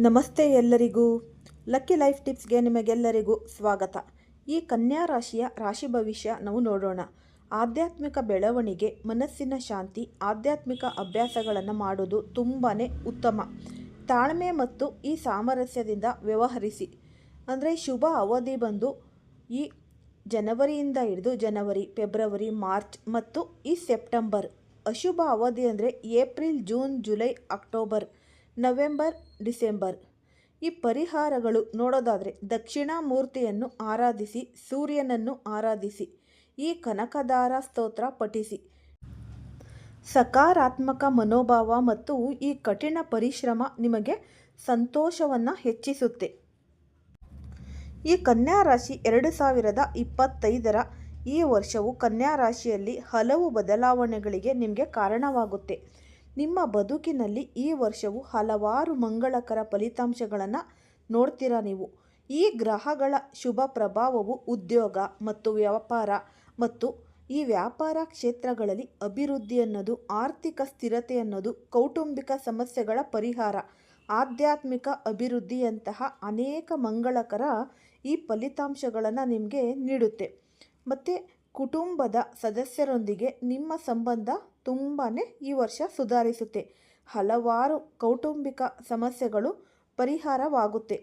ನಮಸ್ತೆ ಎಲ್ಲರಿಗೂ. Lucky life ಟಿಪ್ಸ್ಗೆ ನಿಮಗೆಲ್ಲರಿಗೂ ಸ್ವಾಗತ. ಈ ಕನ್ಯಾ ರಾಶಿಯ ರಾಶಿ ಭವಿಷ್ಯ ನಾವು ನೋಡೋಣ. ಆಧ್ಯಾತ್ಮಿಕ ಬೆಳವಣಿಗೆ, ಮನಸ್ಸಿನ ಶಾಂತಿ, ಆಧ್ಯಾತ್ಮಿಕ ಅಭ್ಯಾಸಗಳನ್ನು ಮಾಡೋದು ತುಂಬಾ ಉತ್ತಮ. ತಾಳ್ಮೆ ಮತ್ತು ಈ ಸಾಮರಸ್ಯದಿಂದ ವ್ಯವಹರಿಸಿ. ಅಂದರೆ ಶುಭ ಅವಧಿ ಬಂದು ಈ ಜನವರಿಯಿಂದ ಹಿಡಿದು ಜನವರಿ, ಫೆಬ್ರವರಿ, ಮಾರ್ಚ್ ಮತ್ತು ಈ ಸೆಪ್ಟೆಂಬರ್. ಅಶುಭ ಅವಧಿ ಅಂದರೆ April, June, July, October. November, December. ಈ ಪರಿಹಾರಗಳು ನೋಡೋದಾದರೆ ದಕ್ಷಿಣಾಮೂರ್ತಿಯನ್ನು ಆರಾಧಿಸಿ, ಸೂರ್ಯನನ್ನು ಆರಾಧಿಸಿ, ಈ ಕನಕದಾರ ಸ್ತೋತ್ರ ಪಠಿಸಿ. ಸಕಾರಾತ್ಮಕ ಮನೋಭಾವ ಮತ್ತು ಈ ಕಠಿಣ ಪರಿಶ್ರಮ ನಿಮಗೆ ಸಂತೋಷವನ್ನು ಹೆಚ್ಚಿಸುತ್ತೆ. ಈ ಕನ್ಯಾ ರಾಶಿ ಎರಡು ಸಾವಿರದ ಇಪ್ಪತ್ತೈದರ ಈ ವರ್ಷವು ಕನ್ಯಾ ರಾಶಿಯಲ್ಲಿ ಹಲವು ಬದಲಾವಣೆಗಳಿಗೆ ನಿಮಗೆ ಕಾರಣವಾಗುತ್ತೆ. ನಿಮ್ಮ ಬದುಕಿನಲ್ಲಿ ಈ ವರ್ಷವು ಹಲವಾರು ಮಂಗಳಕರ ಫಲಿತಾಂಶಗಳನ್ನು ನೋಡ್ತೀರಾ ನೀವು. ಈ ಗ್ರಹಗಳ ಶುಭ ಪ್ರಭಾವವು ಉದ್ಯೋಗ ಮತ್ತು ವ್ಯಾಪಾರ ಮತ್ತು ಈ ವ್ಯಾಪಾರ ಕ್ಷೇತ್ರಗಳಲ್ಲಿ ಅಭಿವೃದ್ಧಿ ಅನ್ನೋದು, ಆರ್ಥಿಕ ಸ್ಥಿರತೆ ಅನ್ನೋದು, ಕೌಟುಂಬಿಕ ಸಮಸ್ಯೆಗಳ ಪರಿಹಾರ, ಆಧ್ಯಾತ್ಮಿಕ ಅಭಿವೃದ್ಧಿಯಂತಹ ಅನೇಕ ಮಂಗಳಕರ ಈ ಫಲಿತಾಂಶಗಳನ್ನು ನಿಮಗೆ ನೀಡುತ್ತೆ. ಮತ್ತು ಕುಟುಂಬದ ಸದಸ್ಯರೊಂದಿಗೆ ನಿಮ್ಮ ಸಂಬಂಧ ತುಂಬಾ ಈ ವರ್ಷ ಸುಧಾರಿಸುತ್ತೆ. ಹಲವಾರು ಕೌಟುಂಬಿಕ ಸಮಸ್ಯೆಗಳು ಪರಿಹಾರವಾಗುತ್ತೆ.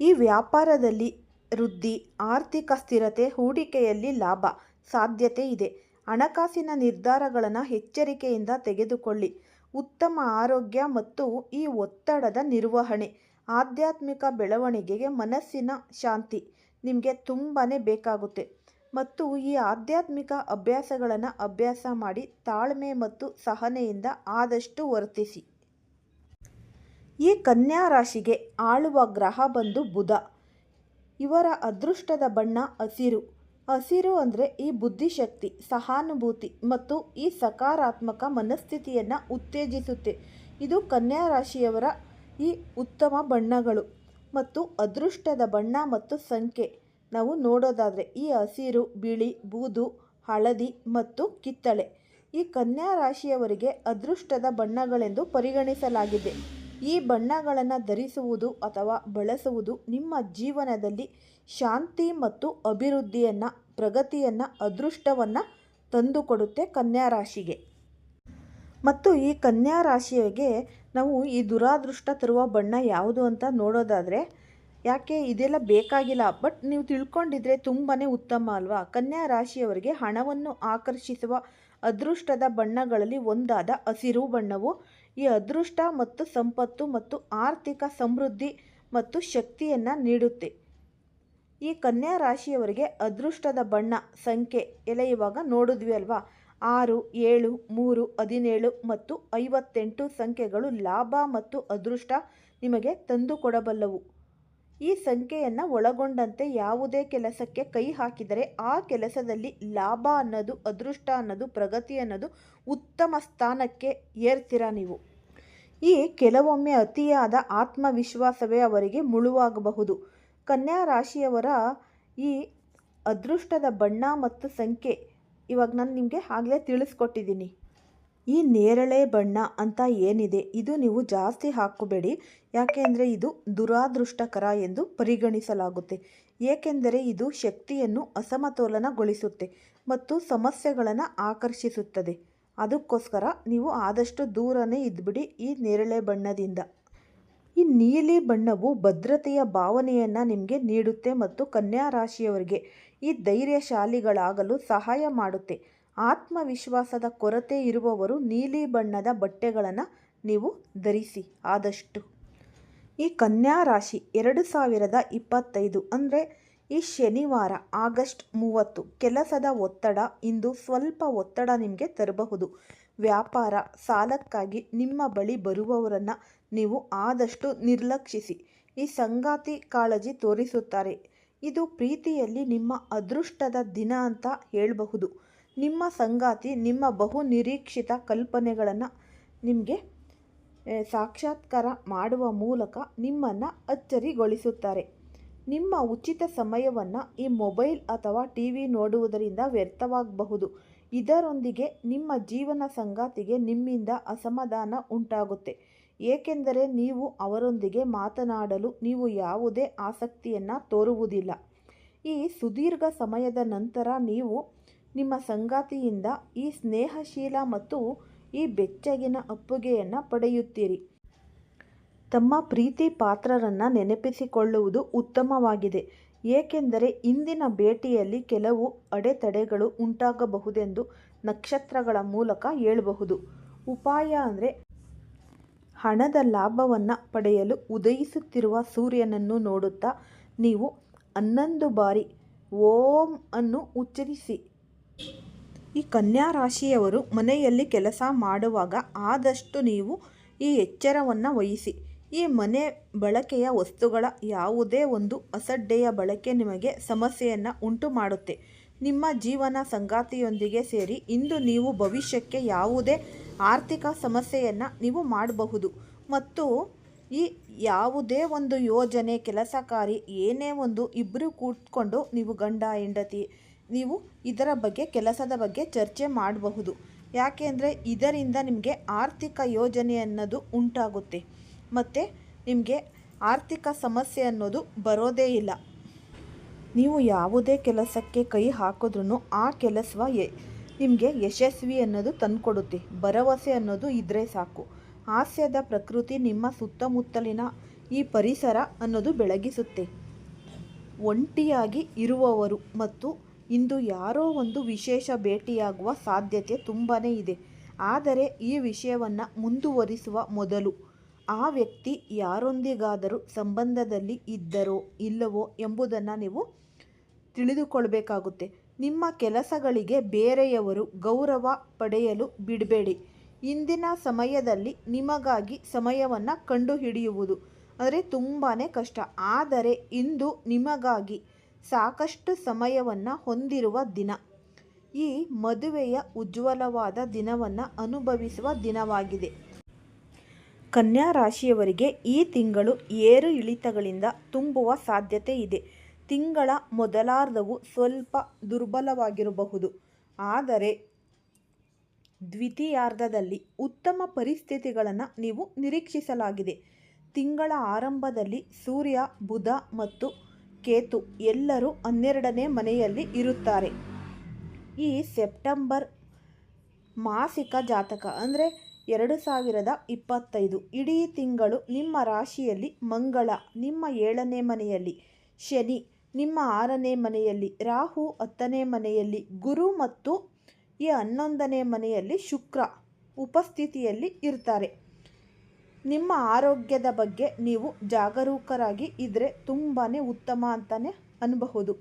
ಈ ವ್ಯಾಪಾರದಲ್ಲಿ ವೃದ್ಧಿ, ಆರ್ಥಿಕ ಸ್ಥಿರತೆ, ಹೂಡಿಕೆಯಲ್ಲಿ ಲಾಭ ಸಾಧ್ಯತೆ ಇದೆ. ಹಣಕಾಸಿನ ನಿರ್ಧಾರಗಳನ್ನು ಎಚ್ಚರಿಕೆಯಿಂದ ತೆಗೆದುಕೊಳ್ಳಿ. ಉತ್ತಮ ಆರೋಗ್ಯ ಮತ್ತು ಈ ಒತ್ತಡದ ನಿರ್ವಹಣೆ, ಆಧ್ಯಾತ್ಮಿಕ ಬೆಳವಣಿಗೆಗೆ ಮನಸ್ಸಿನ ಶಾಂತಿ ನಿಮಗೆ ತುಂಬಾ ಬೇಕಾಗುತ್ತೆ. ಮತ್ತು ಈ ಆಧ್ಯಾತ್ಮಿಕ ಅಭ್ಯಾಸಗಳನ್ನು ಅಭ್ಯಾಸ ಮಾಡಿ ತಾಳ್ಮೆ ಮತ್ತು ಸಹನೆಯಿಂದ ಆದಷ್ಟು ವರ್ತಿಸಿ. ಈ ಕನ್ಯಾ ರಾಶಿಗೆ ಆಳುವ ಗ್ರಹ ಬಂದು ಬುಧ. ಇವರ ಅದೃಷ್ಟದ ಬಣ್ಣ ಹಸಿರು. ಹಸಿರು ಅಂದರೆ ಈ ಬುದ್ಧಿಶಕ್ತಿ, ಸಹಾನುಭೂತಿ ಮತ್ತು ಈ ಸಕಾರಾತ್ಮಕ ಮನಸ್ಥಿತಿಯನ್ನು ಉತ್ತೇಜಿಸುತ್ತೆ. ಇದು ಕನ್ಯಾ ರಾಶಿಯವರ ಈ ಉತ್ತಮ ಬಣ್ಣಗಳು ಮತ್ತು ಅದೃಷ್ಟದ ಬಣ್ಣ ಮತ್ತು ಸಂಖ್ಯೆ. ನಾವು ನೋಡೋದಾದರೆ ಈ ಹಸಿರು, ಬಿಳಿ, ಬೂದು, ಹಳದಿ ಮತ್ತು ಕಿತ್ತಳೆ. ಈ ಕನ್ಯಾ ರಾಶಿಯವರಿಗೆ ಅದೃಷ್ಟದ ಬಣ್ಣಗಳೆಂದು ಪರಿಗಣಿಸಲಾಗಿದೆ. ಈ ಬಣ್ಣಗಳನ್ನು ಧರಿಸುವುದು ಅಥವಾ ಬಳಸುವುದು ನಿಮ್ಮ ಜೀವನದಲ್ಲಿ ಶಾಂತಿ ಮತ್ತು ಅಭಿವೃದ್ಧಿಯನ್ನು, ಪ್ರಗತಿಯನ್ನು, ಅದೃಷ್ಟವನ್ನು ತಂದುಕೊಡುತ್ತೆ ಕನ್ಯಾ ರಾಶಿಗೆ. ಮತ್ತು ಈ ಕನ್ಯಾ ರಾಶಿಯವರಿಗೆ ನಾವು ಈ ದುರಾದೃಷ್ಟ ತರುವ ಬಣ್ಣ ಯಾವುದು ಅಂತ ನೋಡೋದಾದರೆ ಯಾಕೆ ಇದೆಲ್ಲ ಬೇಕಾಗಿಲ್ಲ? ಬಟ್ ನೀವು ತಿಳ್ಕೊಂಡಿದ್ರೆ ತುಂಬಾ ಉತ್ತಮ ಅಲ್ವಾ? ಕನ್ಯಾ ರಾಶಿಯವರಿಗೆ ಹಣವನ್ನು ಆಕರ್ಷಿಸುವ ಅದೃಷ್ಟದ ಬಣ್ಣಗಳಲ್ಲಿ ಒಂದಾದ ಹಸಿರು ಬಣ್ಣವು ಈ ಅದೃಷ್ಟ ಮತ್ತು ಸಂಪತ್ತು ಮತ್ತು ಆರ್ಥಿಕ ಸಮೃದ್ಧಿ ಮತ್ತು ಶಕ್ತಿಯನ್ನು ನೀಡುತ್ತೆ. ಈ ಕನ್ಯಾ ರಾಶಿಯವರಿಗೆ ಅದೃಷ್ಟದ ಬಣ್ಣ, ಸಂಖ್ಯೆ ಎಲ್ಲ ಇವಾಗ ನೋಡಿದ್ವಿ ಅಲ್ವಾ? ಆರು, ಏಳು, ಮೂರು, ಹದಿನೇಳು ಮತ್ತು ಐವತ್ತೆಂಟು ಸಂಖ್ಯೆಗಳು ಲಾಭ ಮತ್ತು ಅದೃಷ್ಟ ನಿಮಗೆ ತಂದುಕೊಡಬಲ್ಲವು. ಈ ಸಂಖ್ಯೆಯನ್ನು ಒಳಗೊಂಡಂತೆ ಯಾವುದೇ ಕೆಲಸಕ್ಕೆ ಕೈ ಹಾಕಿದರೆ ಆ ಕೆಲಸದಲ್ಲಿ ಲಾಭ ಅನ್ನೋದು, ಅದೃಷ್ಟ ಅನ್ನೋದು, ಪ್ರಗತಿ ಅನ್ನೋದು ಉತ್ತಮ ಸ್ಥಾನಕ್ಕೆ ಏರ್ತೀರ ನೀವು? ಈ ಕೆಲವೊಮ್ಮೆ ಅತಿಯಾದ ಆತ್ಮವಿಶ್ವಾಸವೇ ಅವರಿಗೆ ಮುಳುವಾಗಬಹುದು. ಕನ್ಯಾ ರಾಶಿಯವರ ಈ ಅದೃಷ್ಟದ ಬಣ್ಣ ಮತ್ತು ಸಂಖ್ಯೆ ಇವಾಗ ನಾನು ನಿಮಗೆ ಆಗಲೇ ತಿಳಿಸ್ಕೊಟ್ಟಿದ್ದೀನಿ. ಈ ನೇರಳೆ ಬಣ್ಣ ಅಂತ ಏನಿದೆ, ಇದು ನೀವು ಜಾಸ್ತಿ ಹಾಕೋಬೇಡಿ. ಯಾಕೆಂದರೆ ಇದು ದುರಾದೃಷ್ಟಕರ ಎಂದು ಪರಿಗಣಿಸಲಾಗುತ್ತೆ. ಏಕೆಂದರೆ ಇದು ಶಕ್ತಿಯನ್ನು ಅಸಮತೋಲನಗೊಳಿಸುತ್ತೆ ಮತ್ತು ಸಮಸ್ಯೆಗಳನ್ನು ಆಕರ್ಷಿಸುತ್ತದೆ. ಅದಕ್ಕೋಸ್ಕರ ನೀವು ಆದಷ್ಟು ದೂರನೇ ಇದ್ಬಿಡಿ ಈ ನೇರಳೆ ಬಣ್ಣದಿಂದ. ಈ ನೀಲಿ ಬಣ್ಣವು ಭದ್ರತೆಯ ಭಾವನೆಯನ್ನು ನಿಮಗೆ ನೀಡುತ್ತೆ ಮತ್ತು ಕನ್ಯಾ ರಾಶಿಯವರಿಗೆ ಈ ಧೈರ್ಯಶಾಲಿಗಳಾಗಲು ಸಹಾಯ ಮಾಡುತ್ತೆ. ಆತ್ಮವಿಶ್ವಾಸದ ಕೊರತೆ ಇರುವವರು ನೀಲಿ ಬಣ್ಣದ ಬಟ್ಟೆಗಳನ್ನು ನೀವು ಧರಿಸಿ. ಆದಷ್ಟು ಈ ಕನ್ಯಾ ರಾಶಿ ಎರಡು ಸಾವಿರದ ಇಪ್ಪತ್ತೈದು ಅಂದರೆ ಈ ಶನಿವಾರ ಆಗಸ್ಟ್ ಮೂವತ್ತು ಕೆಲಸದ ಒತ್ತಡ ಇಂದು ಸ್ವಲ್ಪ ಒತ್ತಡ ನಿಮಗೆ ತರಬಹುದು. ವ್ಯಾಪಾರ, ಸಾಲಕ್ಕಾಗಿ ನಿಮ್ಮ ಬಳಿ ಬರುವವರನ್ನು ನೀವು ಆದಷ್ಟು ನಿರ್ಲಕ್ಷಿಸಿ. ಈ ಸಂಗಾತಿ ಕಾಳಜಿ ತೋರಿಸುತ್ತಾರೆ. ಇದು ಪ್ರೀತಿಯಲ್ಲಿ ನಿಮ್ಮ ಅದೃಷ್ಟದ ದಿನ ಅಂತ ಹೇಳಬಹುದು. ನಿಮ್ಮ ಸಂಗಾತಿ, ನಿಮ್ಮ ಬಹು ನಿರೀಕ್ಷಿತ ಕಲ್ಪನೆಗಳನ್ನು ನಿಮಗೆ ಸಾಕ್ಷಾತ್ಕಾರ ಮಾಡುವ ಮೂಲಕ ನಿಮ್ಮನ್ನು ಅಚ್ಚರಿಗೊಳಿಸುತ್ತಾರೆ. ನಿಮ್ಮ ಉಚಿತ ಸಮಯವನ್ನು ಈ ಮೊಬೈಲ್ ಅಥವಾ ಟಿ ವಿ ನೋಡುವುದರಿಂದ ವ್ಯರ್ಥವಾಗಬಹುದು. ಇದರೊಂದಿಗೆ ನಿಮ್ಮ ಜೀವನ ಸಂಗಾತಿಗೆ ನಿಮ್ಮಿಂದ ಅಸಮಾಧಾನ ಉಂಟಾಗುತ್ತೆ. ಏಕೆಂದರೆ ನೀವು ಅವರೊಂದಿಗೆ ಮಾತನಾಡಲು ನೀವು ಯಾವುದೇ ಆಸಕ್ತಿಯನ್ನು ತೋರುವುದಿಲ್ಲ. ಈ ಸುದೀರ್ಘ ಸಮಯದ ನಂತರ ನೀವು ನಿಮ್ಮ ಸಂಗಾತಿಯಿಂದ ಈ ಸ್ನೇಹಶೀಲ ಮತ್ತು ಈ ಬೆಚ್ಚಗಿನ ಅಪ್ಪುಗೆಯನ್ನು ಪಡೆಯುತ್ತೀರಿ. ತಮ್ಮ ಪ್ರೀತಿ ಪಾತ್ರರನ್ನು ನೆನಪಿಸಿಕೊಳ್ಳುವುದು ಉತ್ತಮವಾಗಿದೆ. ಏಕೆಂದರೆ ಇಂದಿನ ಭೇಟಿಯಲ್ಲಿ ಕೆಲವು ಅಡೆತಡೆಗಳು ಉಂಟಾಗಬಹುದೆಂದು ನಕ್ಷತ್ರಗಳ ಮೂಲಕ ಹೇಳಬಹುದು. ಉಪಾಯ ಅಂದರೆ ಹಣದ ಲಾಭವನ್ನು ಪಡೆಯಲು ಉದಯಿಸುತ್ತಿರುವ ಸೂರ್ಯನನ್ನು ನೋಡುತ್ತಾ ನೀವು ಹನ್ನೊಂದು ಬಾರಿ ಓಂ ಅನ್ನು ಉಚ್ಚರಿಸಿ ಈ ಕನ್ಯಾ ರಾಶಿಯವರು ಮನೆಯಲ್ಲಿ ಕೆಲಸ ಮಾಡುವಾಗ ಆದಷ್ಟು ನೀವು ಈ ಎಚ್ಚರವನ್ನು ವಹಿಸಿ. ಈ ಮನೆ ಬಳಕೆಯ ವಸ್ತುಗಳ ಯಾವುದೇ ಒಂದು ಅಸಡ್ಡೆಯ ಬಳಕೆ ನಿಮಗೆ ಸಮಸ್ಯೆಯನ್ನು ಉಂಟು ಮಾಡುತ್ತೆ. ನಿಮ್ಮ ಜೀವನ ಸಂಗಾತಿಯೊಂದಿಗೆ ಸೇರಿ ಇಂದು ನೀವು ಭವಿಷ್ಯಕ್ಕೆ ಯಾವುದೇ ಆರ್ಥಿಕ ಸಮಸ್ಯೆಯನ್ನು ನೀವು ಮಾಡಬಹುದು. ಮತ್ತು ಈ ಯಾವುದೇ ಒಂದು ಯೋಜನೆ ಕೆಲಸ ಕಾರ್ಯ ಏನೇ ಒಂದು ಇಬ್ಬರು ಕೂತ್ಕೊಂಡು ನೀವು ಗಂಡ, ಹೆಂಡತಿ ನೀವು ಇದರ ಬಗ್ಗೆ, ಕೆಲಸದ ಬಗ್ಗೆ ಚರ್ಚೆ ಮಾಡಬಹುದು. ಯಾಕೆಂದರೆ ಇದರಿಂದ ನಿಮಗೆ ಆರ್ಥಿಕ ಯೋಜನೆ ಅನ್ನೋದು ಉಂಟಾಗುತ್ತೆ. ಮತ್ತು ನಿಮಗೆ ಆರ್ಥಿಕ ಸಮಸ್ಯೆ ಅನ್ನೋದು ಬರೋದೇ ಇಲ್ಲ. ನೀವು ಯಾವುದೇ ಕೆಲಸಕ್ಕೆ ಕೈ ಹಾಕಿದ್ರೂ ಆ ಕೆಲಸ ನಿಮಗೆ ಯಶಸ್ವಿ ಅನ್ನೋದು ತಂದುಕೊಡುತ್ತೆ. ಭರವಸೆ ಅನ್ನೋದು ಇದ್ದರೆ ಸಾಕು. ಹಾಸ್ಯದ ಪ್ರಕೃತಿ ನಿಮ್ಮ ಸುತ್ತಮುತ್ತಲಿನ ಈ ಪರಿಸರ ಅನ್ನೋದು ಬೆಳಗಿಸುತ್ತೆ. ಒಂಟಿಯಾಗಿ ಇರುವವರು ಮತ್ತು ಇಂದು ಯಾರೋ ಒಂದು ವಿಶೇಷ ಭೇಟಿಯಾಗುವ ಸಾಧ್ಯತೆ ತುಂಬಾ ಇದೆ. ಆದರೆ ಈ ವಿಷಯವನ್ನು ಮುಂದುವರಿಸುವ ಮೊದಲು ಆ ವ್ಯಕ್ತಿ ಯಾರೊಂದಿಗಾದರೂ ಸಂಬಂಧದಲ್ಲಿ ಇದ್ದರೋ ಇಲ್ಲವೋ ಎಂಬುದನ್ನು ನೀವು ತಿಳಿದುಕೊಳ್ಬೇಕಾಗುತ್ತೆ. ನಿಮ್ಮ ಕೆಲಸಗಳಿಗೆ ಬೇರೆಯವರು ಗೌರವ ಪಡೆಯಲು ಬಿಡಬೇಡಿ. ಇಂದಿನ ಸಮಯದಲ್ಲಿ ನಿಮಗಾಗಿ ಸಮಯವನ್ನು ಕಂಡುಹಿಡಿಯುವುದು ಅಂದರೆ ತುಂಬಾ ಕಷ್ಟ. ಆದರೆ ಇಂದು ನಿಮಗಾಗಿ ಸಾಕಷ್ಟು ಸಮಯವನ್ನು ಹೊಂದಿರುವ ದಿನ. ಈ ಮದುವೆಯ ಉಜ್ವಲವಾದ ದಿನವನ್ನು ಅನುಭವಿಸುವ ದಿನವಾಗಿದೆ. ಕನ್ಯಾ ರಾಶಿಯವರಿಗೆ ಈ ತಿಂಗಳು ಏರು ಇಳಿತಗಳಿಂದ ತುಂಬುವ ಸಾಧ್ಯತೆ ಇದೆ. ತಿಂಗಳ ಮೊದಲಾರ್ಧವು ಸ್ವಲ್ಪ ದುರ್ಬಲವಾಗಿರಬಹುದು. ಆದರೆ ದ್ವಿತೀಯಾರ್ಧದಲ್ಲಿ ಉತ್ತಮ ಪರಿಸ್ಥಿತಿಗಳನ್ನು ನೀವು ನಿರೀಕ್ಷಿಸಲಾಗಿದೆ. ತಿಂಗಳ ಆರಂಭದಲ್ಲಿ ಸೂರ್ಯ, ಬುಧ ಮತ್ತು ಕೇತು ಎಲ್ಲರೂ ಹನ್ನೆರಡನೇ ಮನೆಯಲ್ಲಿ ಇರುತ್ತಾರೆ. ಈ ಸೆಪ್ಟೆಂಬರ್ ಮಾಸಿಕ ಜಾತಕ ಅಂದರೆ ಎರಡು ಸಾವಿರದ ಇಪ್ಪತ್ತೈದು. ಇಡೀ ತಿಂಗಳು ನಿಮ್ಮ ರಾಶಿಯಲ್ಲಿ ಮಂಗಳ, ನಿಮ್ಮ ಏಳನೇ ಮನೆಯಲ್ಲಿ ಶನಿ, ನಿಮ್ಮ ಆರನೇ ಮನೆಯಲ್ಲಿ ರಾಹು, ಹತ್ತನೇ ಮನೆಯಲ್ಲಿ ಗುರು ಮತ್ತು ಈ ಹನ್ನೊಂದನೇ ಮನೆಯಲ್ಲಿ ಶುಕ್ರ ಉಪಸ್ಥಿತಿಯಲ್ಲಿ ಇರ್ತಾರೆ. ನಿಮ್ಮ ಆರೋಗ್ಯದ ಬಗ್ಗೆ ನೀವು ಜಾಗರೂಕರಾಗಿ ಇದ್ದರೆ ತುಂಬಾ ಉತ್ತಮ ಅಂತಲೇ ಅನ್ನಬಹುದು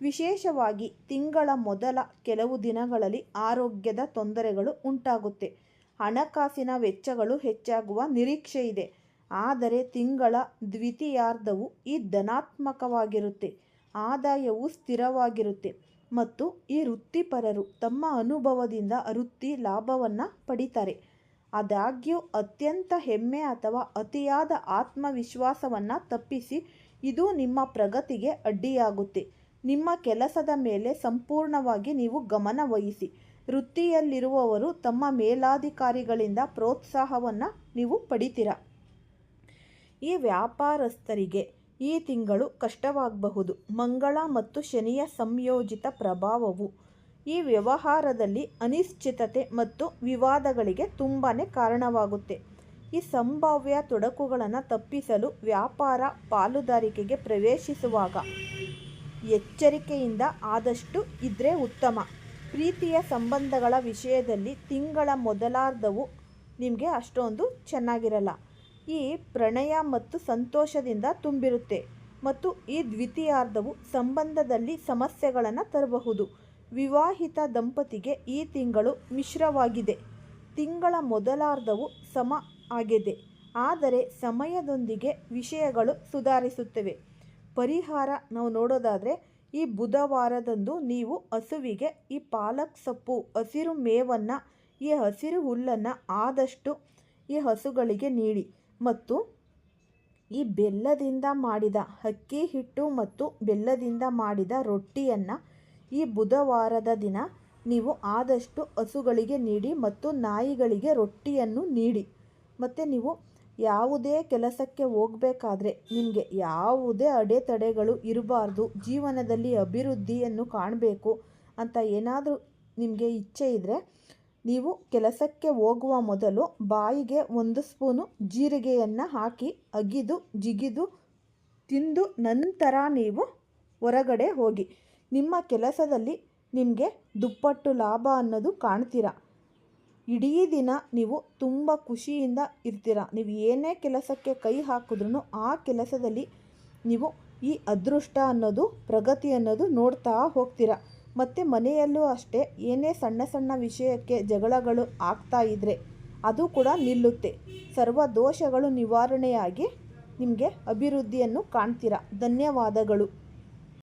ವಿಶೇಷವಾಗಿ ತಿಂಗಳ ಮೊದಲ ಕೆಲವು ದಿನಗಳಲ್ಲಿ ಆರೋಗ್ಯದ ತೊಂದರೆಗಳು ಉಂಟಾಗುತ್ತೆ. ಹಣಕಾಸಿನ ವೆಚ್ಚಗಳು ಹೆಚ್ಚಾಗುವ ನಿರೀಕ್ಷೆ ಇದೆ. ಆದರೆ ತಿಂಗಳ ದ್ವಿತೀಯಾರ್ಧವು ಈ ಧನಾತ್ಮಕವಾಗಿರುತ್ತೆ. ಆದಾಯವು ಸ್ಥಿರವಾಗಿರುತ್ತೆ ಮತ್ತು ಈ ವೃತ್ತಿಪರರು ತಮ್ಮ ಅನುಭವದಿಂದ ವೃತ್ತಿ ಲಾಭವನ್ನು ಪಡಿತಾರೆ. ಆದಾಗ್ಯೂ ಅತ್ಯಂತ ಹೆಮ್ಮೆ ಅಥವಾ ಅತಿಯಾದ ಆತ್ಮವಿಶ್ವಾಸವನ್ನು ತಪ್ಪಿಸಿ ಇದು ನಿಮ್ಮ ಪ್ರಗತಿಗೆ ಅಡ್ಡಿಯಾಗುತ್ತೆ. ನಿಮ್ಮ ಕೆಲಸದ ಮೇಲೆ ಸಂಪೂರ್ಣವಾಗಿ ನೀವು ಗಮನ ವಹಿಸಿ. ವೃತ್ತಿಯಲ್ಲಿರುವವರು ತಮ್ಮ ಮೇಲಾಧಿಕಾರಿಗಳಿಂದ ಪ್ರೋತ್ಸಾಹವನ್ನು ನೀವು ಪಡಿತೀರ. ಈ ವ್ಯಾಪಾರಸ್ಥರಿಗೆ ಈ ತಿಂಗಳು ಕಷ್ಟವಾಗಬಹುದು. ಮಂಗಳ ಮತ್ತು ಶನಿಯ ಸಂಯೋಜಿತ ಪ್ರಭಾವವು ಈ ವ್ಯವಹಾರದಲ್ಲಿ ಅನಿಶ್ಚಿತತೆ ಮತ್ತು ವಿವಾದಗಳಿಗೆ ತುಂಬಾ ಕಾರಣವಾಗುತ್ತೆ. ಈ ಸಂಭಾವ್ಯ ತೊಡಕುಗಳನ್ನು ತಪ್ಪಿಸಲು ವ್ಯಾಪಾರ ಪಾಲುದಾರಿಕೆಗೆ ಪ್ರವೇಶಿಸುವಾಗ ಎಚ್ಚರಿಕೆಯಿಂದ ಆದಷ್ಟು ಇದ್ರೆ ಉತ್ತಮ. ಪ್ರೀತಿಯ ಸಂಬಂಧಗಳ ವಿಷಯದಲ್ಲಿ ತಿಂಗಳ ಮೊದಲಾರ್ಧವು ನಿಮಗೆ ಅಷ್ಟೊಂದು ಚೆನ್ನಾಗಿರಲ್ಲ. ಈ ಪ್ರಣಯ ಮತ್ತು ಸಂತೋಷದಿಂದ ತುಂಬಿರುತ್ತೆ ಮತ್ತು ಈ ದ್ವಿತೀಯಾರ್ಧವು ಸಂಬಂಧದಲ್ಲಿ ಸಮಸ್ಯೆಗಳನ್ನು ತರಬಹುದು. ವಿವಾಹಿತ ದಂಪತಿಗೆ ಈ ತಿಂಗಳು ಮಿಶ್ರವಾಗಿದೆ. ತಿಂಗಳ ಮೊದಲಾರ್ಧವು ಸಮ ಆಗಿದೆ. ಆದರೆ ಸಮಯದೊಂದಿಗೆ ವಿಷಯಗಳು ಸುಧಾರಿಸುತ್ತವೆ. ಪರಿಹಾರ ನಾವು ನೋಡೋದಾದರೆ, ಈ ಬುಧವಾರದಂದು ನೀವು ಹಸುವಿಗೆ ಈ ಪಾಲಕ್ ಸೊಪ್ಪು, ಹಸಿರು ಮೇವನ್ನು, ಈ ಹಸಿರು ಹುಲ್ಲನ್ನು ಆದಷ್ಟು ಈ ಹಸುಗಳಿಗೆ ನೀಡಿ ಮತ್ತು ಈ ಬೆಲ್ಲದಿಂದ ಮಾಡಿದ ಅಕ್ಕಿ ಹಿಟ್ಟು ಮತ್ತು ಬೆಲ್ಲದಿಂದ ಮಾಡಿದ ರೊಟ್ಟಿಯನ್ನು ಈ ಬುಧವಾರದ ದಿನ ನೀವು ಆದಷ್ಟು ಹಸುಗಳಿಗೆ ನೀಡಿ ಮತ್ತು ನಾಯಿಗಳಿಗೆ ರೊಟ್ಟಿಯನ್ನು ನೀಡಿ. ಮತ್ತು ನೀವು ಯಾವುದೇ ಕೆಲಸಕ್ಕೆ ಹೋಗಬೇಕಾದ್ರೆ ನಿಮಗೆ ಯಾವುದೇ ಅಡೆತಡೆಗಳು ಇರಬಾರ್ದು, ಜೀವನದಲ್ಲಿ ಅಭಿವೃದ್ಧಿಯನ್ನು ಕಾಣಬೇಕು ಅಂತ ಏನಾದರೂ ನಿಮಗೆ ಇಚ್ಛೆ ಇದ್ದರೆ ನೀವು ಕೆಲಸಕ್ಕೆ ಹೋಗುವ ಮೊದಲು ಬಾಯಿಗೆ ಒಂದು ಸ್ಪೂನು ಜೀರಿಗೆಯನ್ನು ಹಾಕಿ ಅಗಿದು, ಜಿಗಿದು ತಿಂದು ನಂತರ ನೀವು ಹೊರಗಡೆ ಹೋಗಿ. ನಿಮ್ಮ ಕೆಲಸದಲ್ಲಿ ನಿಮಗೆ ದುಪ್ಪಟ್ಟು ಲಾಭ ಅನ್ನೋದು ಕಾಣ್ತೀರ? ಇಡೀ ದಿನ ನೀವು ತುಂಬ ಖುಷಿಯಿಂದ ಇರ್ತೀರ? ನೀವು ಏನೇ ಕೆಲಸಕ್ಕೆ ಕೈ ಹಾಕಿದ್ರೂ ಆ ಕೆಲಸದಲ್ಲಿ ನೀವು ಈ ಅದೃಷ್ಟ ಅನ್ನೋದು, ಪ್ರಗತಿ ಅನ್ನೋದು ನೋಡ್ತಾ ಹೋಗ್ತೀರ? ಮತ್ತು ಮನೆಯಲ್ಲೂ ಅಷ್ಟೇ ಏನೇ ಸಣ್ಣ ಸಣ್ಣ ವಿಷಯಕ್ಕೆ ಜಗಳಗಳು ಆಗ್ತಾ ಇದ್ದರೆ ಅದು ಕೂಡ ನಿಲ್ಲುತ್ತೆ. ಸರ್ವ ದೋಷಗಳು ನಿವಾರಣೆಯಾಗಿ ನಿಮಗೆ ಅಭಿವೃದ್ಧಿಯನ್ನು ಕಾಣ್ತೀರ? ಧನ್ಯವಾದಗಳು.